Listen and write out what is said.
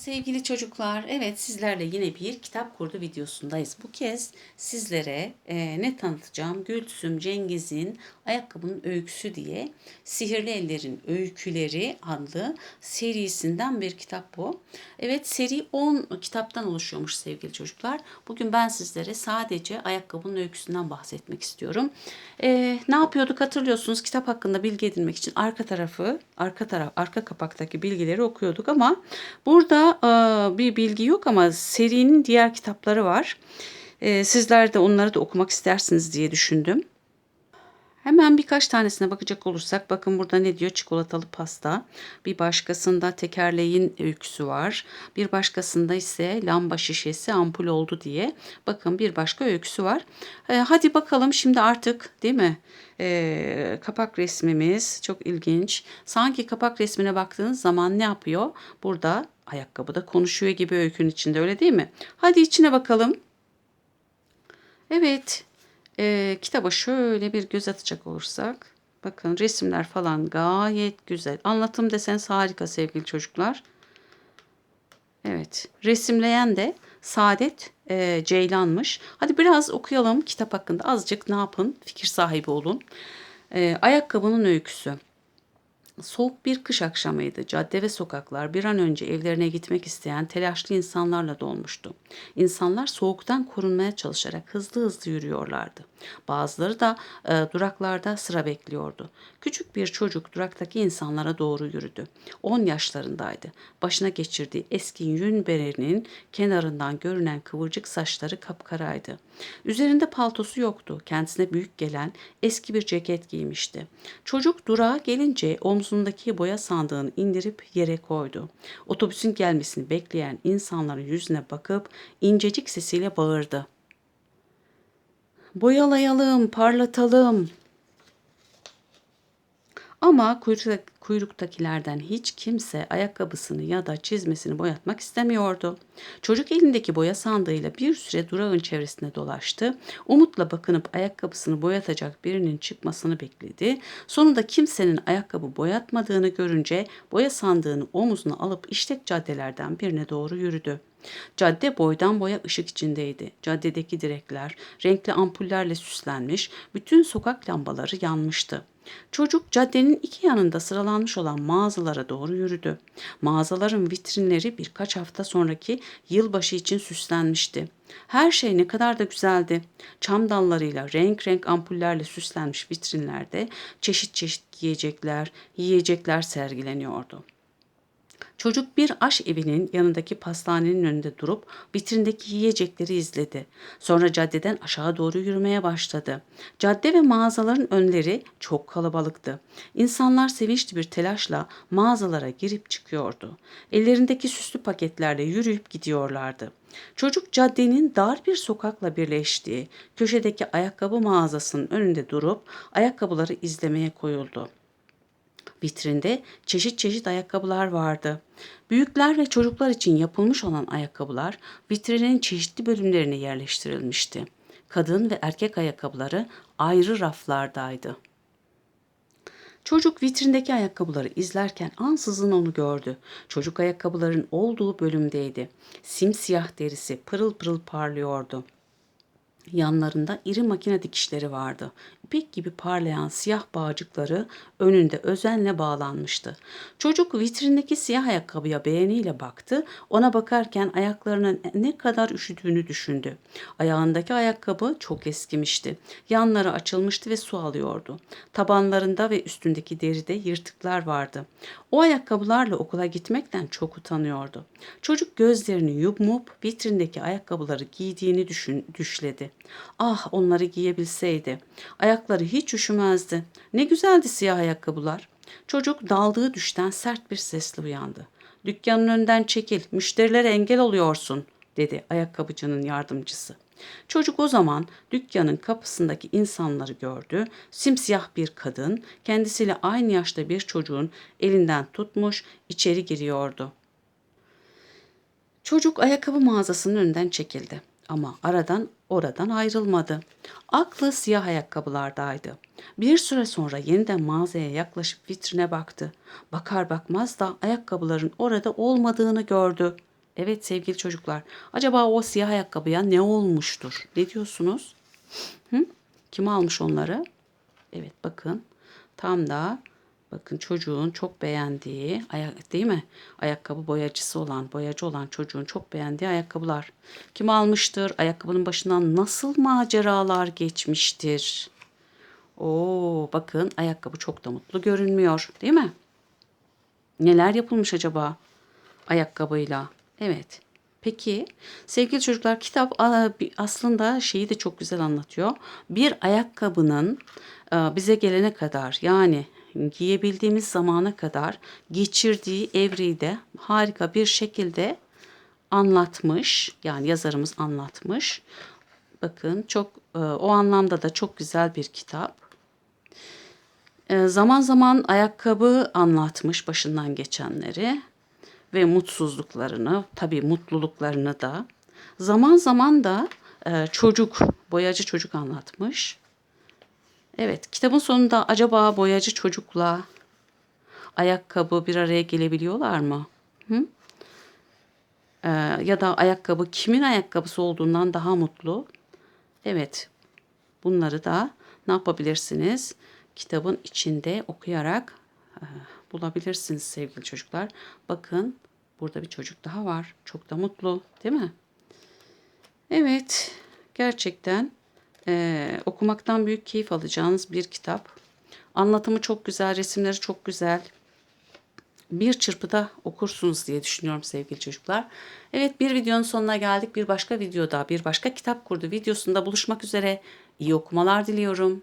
Sevgili çocuklar, evet sizlerle yine bir kitap kurdu videosundayız. Bu kez sizlere e, ne tanıtacağım? Gülsüm Cengiz'in Ayakkabının Öyküsü diye Sihirli Ellerin Öyküleri adlı serisinden bir kitap bu. Evet seri 10 kitaptan oluşuyormuş sevgili çocuklar. Bugün ben sizlere sadece Ayakkabının Öyküsünden bahsetmek istiyorum. E, ne yapıyorduk hatırlıyorsunuz kitap hakkında bilgi edinmek için arka tarafı, arka taraf, arka kapaktaki bilgileri okuyorduk ama burada e, bir bilgi yok ama serinin diğer kitapları var. E, sizler de onları da okumak istersiniz diye düşündüm. Hemen birkaç tanesine bakacak olursak bakın burada ne diyor çikolatalı pasta. Bir başkasında tekerleğin öyküsü var. Bir başkasında ise lamba şişesi ampul oldu diye. Bakın bir başka öyküsü var. E, hadi bakalım şimdi artık değil mi? E, kapak resmimiz çok ilginç. Sanki kapak resmine baktığınız zaman ne yapıyor? Burada ayakkabıda konuşuyor gibi öykünün içinde öyle değil mi? Hadi içine bakalım. Evet e, kitaba şöyle bir göz atacak olursak bakın resimler falan gayet güzel. Anlatım deseniz harika sevgili çocuklar. Evet resimleyen de Saadet e, Ceylan'mış. Hadi biraz okuyalım kitap hakkında azıcık ne yapın fikir sahibi olun. E, ayakkabının öyküsü. Soğuk bir kış akşamıydı. Cadde ve sokaklar bir an önce evlerine gitmek isteyen telaşlı insanlarla dolmuştu. İnsanlar soğuktan korunmaya çalışarak hızlı hızlı yürüyorlardı. Bazıları da e, duraklarda sıra bekliyordu. Küçük bir çocuk duraktaki insanlara doğru yürüdü. 10 yaşlarındaydı. Başına geçirdiği eski yün berenin kenarından görünen kıvırcık saçları kapkaraydı. Üzerinde paltosu yoktu. Kendisine büyük gelen eski bir ceket giymişti. Çocuk durağa gelince omzundaki boya sandığını indirip yere koydu. Otobüsün gelmesini bekleyen insanların yüzüne bakıp incecik sesiyle bağırdı. Boyalayalım, parlatalım. Ama kuyruktakilerden hiç kimse ayakkabısını ya da çizmesini boyatmak istemiyordu. Çocuk elindeki boya sandığıyla bir süre durağın çevresinde dolaştı. Umutla bakınıp ayakkabısını boyatacak birinin çıkmasını bekledi. Sonunda kimsenin ayakkabı boyatmadığını görünce boya sandığını omuzuna alıp işlek caddelerden birine doğru yürüdü. Cadde boydan boya ışık içindeydi. Caddedeki direkler renkli ampullerle süslenmiş, bütün sokak lambaları yanmıştı. Çocuk caddenin iki yanında sıralanmış olan mağazalara doğru yürüdü. Mağazaların vitrinleri birkaç hafta sonraki yılbaşı için süslenmişti. Her şey ne kadar da güzeldi. Çam dallarıyla renk renk ampullerle süslenmiş vitrinlerde çeşit çeşit giyecekler, yiyecekler sergileniyordu. Çocuk bir aş evinin yanındaki pastanenin önünde durup vitrindeki yiyecekleri izledi. Sonra caddeden aşağı doğru yürümeye başladı. Cadde ve mağazaların önleri çok kalabalıktı. İnsanlar sevinçli bir telaşla mağazalara girip çıkıyordu. Ellerindeki süslü paketlerle yürüyüp gidiyorlardı. Çocuk caddenin dar bir sokakla birleştiği köşedeki ayakkabı mağazasının önünde durup ayakkabıları izlemeye koyuldu. Vitrinde çeşit çeşit ayakkabılar vardı. Büyükler ve çocuklar için yapılmış olan ayakkabılar vitrinin çeşitli bölümlerine yerleştirilmişti. Kadın ve erkek ayakkabıları ayrı raflardaydı. Çocuk vitrindeki ayakkabıları izlerken ansızın onu gördü. Çocuk ayakkabıların olduğu bölümdeydi. Simsiyah derisi pırıl pırıl parlıyordu. Yanlarında iri makine dikişleri vardı. İpek gibi parlayan siyah bağcıkları önünde özenle bağlanmıştı. Çocuk vitrindeki siyah ayakkabıya beğeniyle baktı. Ona bakarken ayaklarının ne kadar üşüdüğünü düşündü. Ayağındaki ayakkabı çok eskimişti. Yanları açılmıştı ve su alıyordu. Tabanlarında ve üstündeki deride yırtıklar vardı. O ayakkabılarla okula gitmekten çok utanıyordu. Çocuk gözlerini yumup vitrindeki ayakkabıları giydiğini düşün, düşledi. Ah onları giyebilseydi. Ayakları hiç üşümezdi. Ne güzeldi siyah ayakkabılar. Çocuk daldığı düşten sert bir sesle uyandı. Dükkanın önünden çekil, müşterilere engel oluyorsun, dedi ayakkabıcının yardımcısı. Çocuk o zaman dükkanın kapısındaki insanları gördü. Simsiyah bir kadın kendisiyle aynı yaşta bir çocuğun elinden tutmuş içeri giriyordu. Çocuk ayakkabı mağazasının önünden çekildi ama aradan oradan ayrılmadı. Aklı siyah ayakkabılardaydı. Bir süre sonra yeniden mağazaya yaklaşıp vitrine baktı. Bakar bakmaz da ayakkabıların orada olmadığını gördü. Evet sevgili çocuklar. Acaba o siyah ayakkabıya ne olmuştur? Ne diyorsunuz? Hı? Kim almış onları? Evet bakın. Tam da bakın çocuğun çok beğendiği ayak değil mi? Ayakkabı boyacısı olan, boyacı olan çocuğun çok beğendiği ayakkabılar. Kim almıştır? Ayakkabının başından nasıl maceralar geçmiştir? Oo bakın ayakkabı çok da mutlu görünmüyor, değil mi? Neler yapılmış acaba ayakkabıyla? Evet. Peki sevgili çocuklar kitap aslında şeyi de çok güzel anlatıyor. Bir ayakkabının e, bize gelene kadar yani giyebildiğimiz zamana kadar geçirdiği evreyi de harika bir şekilde anlatmış. Yani yazarımız anlatmış. Bakın çok e, o anlamda da çok güzel bir kitap. E, zaman zaman ayakkabı anlatmış başından geçenleri ve mutsuzluklarını, tabii mutluluklarını da. Zaman zaman da e, çocuk, boyacı çocuk anlatmış. Evet, kitabın sonunda acaba boyacı çocukla ayakkabı bir araya gelebiliyorlar mı? Hı? E, ya da ayakkabı kimin ayakkabısı olduğundan daha mutlu? Evet, bunları da ne yapabilirsiniz? Kitabın içinde okuyarak e, bulabilirsiniz sevgili çocuklar. Bakın burada bir çocuk daha var. Çok da mutlu değil mi? Evet gerçekten e, okumaktan büyük keyif alacağınız bir kitap. Anlatımı çok güzel, resimleri çok güzel. Bir çırpıda okursunuz diye düşünüyorum sevgili çocuklar. Evet bir videonun sonuna geldik. Bir başka videoda, bir başka kitap kurdu videosunda buluşmak üzere. İyi okumalar diliyorum.